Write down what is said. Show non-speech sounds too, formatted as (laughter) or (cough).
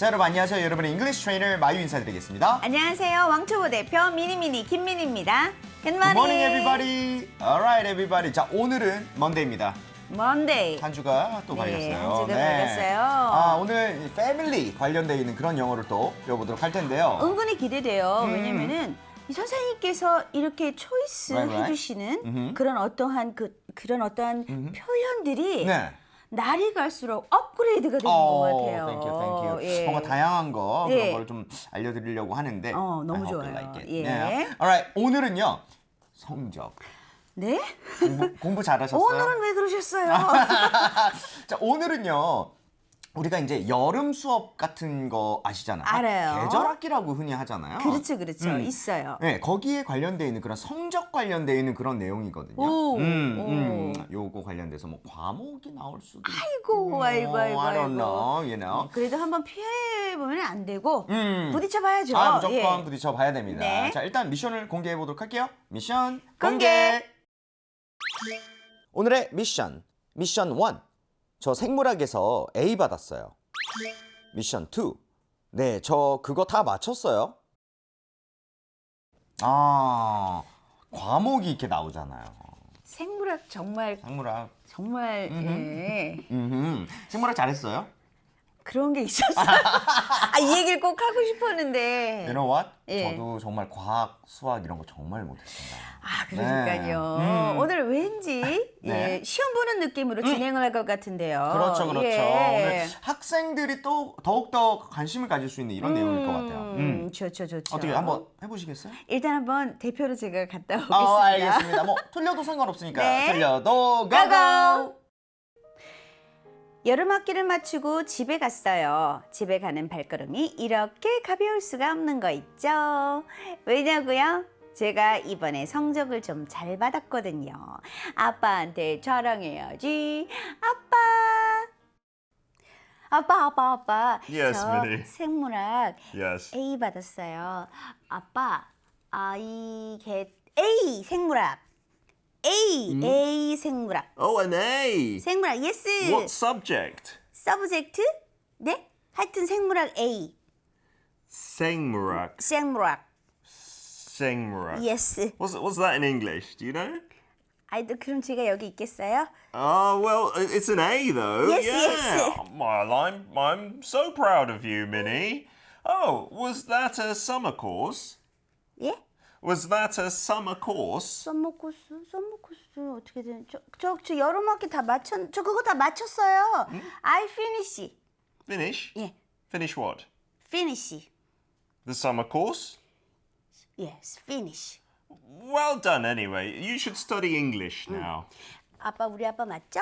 자 여러분 안녕하세요. 여러분의 잉글리시 트레이너 마유 인사드리겠습니다. 안녕하세요. 왕초보 대표 미니미니 김민희입니다. Good Good morning morning. everybody. Alright everybody. 자 오늘은 먼데이입니다. Monday. 한 주가 또 네, 밝았어요. 한 주가 밝았어요. 아 오늘 이 패밀리 관련돼 있는 그런 영어를 또 배워보도록 할 텐데요. 은근히 기대돼요. 음. 왜냐면은 이 선생님께서 이렇게 초이스 Right, right. 해주시는 음흠. 그런 어떠한 그 그런 어떠한 표현들이 네. 날이 갈수록 업그레이드가 되는 것 어, 같아요. thank you, thank you. 예. 뭔가 다양한 거 예. 그런 걸좀 알려드리려고 하는데. 어, 너무 좋아요. like it. 예. 네. Alright 오늘은요 성적 네? 공부, 공부 잘하셨어요? 오늘은 왜 그러셨어요? (laughs) 자 오늘은요 우리가 이제 여름 수업 같은 거 아시잖아요. 알아요. 계절 학기라고 흔히 하잖아요. 그렇죠, 그렇죠. 음. 있어요. 네, 거기에 관련돼 있는 그런 성적 관련돼 있는 그런 내용이거든요. 오, 음, 오. 음, 요거 관련돼서 뭐 과목이 나올 수도 아이고, 아이고, 아이고, 아이고. know, you know. 그래도 한번 피해 보면 안 되고 음. 부딪혀 봐야죠. 아, 무조건 예. 부딪혀 봐야 됩니다. 네. 자, 일단 미션을 공개해 보도록 할게요. 미션 공개. 오늘의 미션. 미션 1. 저 생물학에서 A 받았어요. 미션 2. 네, 저 그거 다 맞췄어요. 아, 과목이 이렇게 나오잖아요. 생물학 정말 생물학. 정말 예. 음, 생물학 잘했어요? 그런 게 있었어요. (laughs) 아, 이 얘기를 꼭 하고 싶었는데. You know what? 예. 저도 정말 과학, 수학 이런 거 정말 못했습니다. 아, 그러니까요. 네. 음. 오늘 왠지 네. 예, 시험 보는 느낌으로 진행을 할 것 같은데요. 그렇죠, 그렇죠. 예. 오늘 학생들이 또 더욱더 관심을 가질 수 있는 이런 내용일 것 같아요. 음. 음, 좋죠, 좋죠. 어떻게 한번 해보시겠어요? 일단 한번 대표로 제가 갔다 오겠습니다. 어, 알겠습니다. 뭐 (laughs) 틀려도 상관없으니까 네. 틀려도 고고! 여름 학기를 마치고 집에 갔어요. 집에 가는 발걸음이 이렇게 가벼울 수가 없는 거 있죠. 왜냐고요? 제가 이번에 성적을 좀 잘 받았거든요. 아빠한테 자랑해야지. 아빠. 아빠, 아빠, 아빠. Yes, 저 Minnie. 생물학 Yes. A 받았어요. 아빠, I get A 생물학. A, A 생물학. Oh, an A. 생물학, yes. What subject? 서브젝트? 네? 하여튼 생물학 A. Sengmurak. 생물학. Sengmurak. yes. What's, what's that in English? Do you know? 아이들 그럼 제가 여기 있겠어요? Oh, well, i- it's an A, though. Yes, yeah. yes. Well, I'm, I'm so proud of you, Minnie. Oh, was that a summer course? 예? Was that a summer course? 썸머 코스, 썸머 코스 어떻게 되는? 저, 저, 저 여름 학기 다 맞췄, 저 그거 다 맞췄어요. I finish. Finish? 예, Finish what? finish. The summer course? Yes, finish. Well done, anyway. You should study English now. 아빠 우리 아빠 맞죠?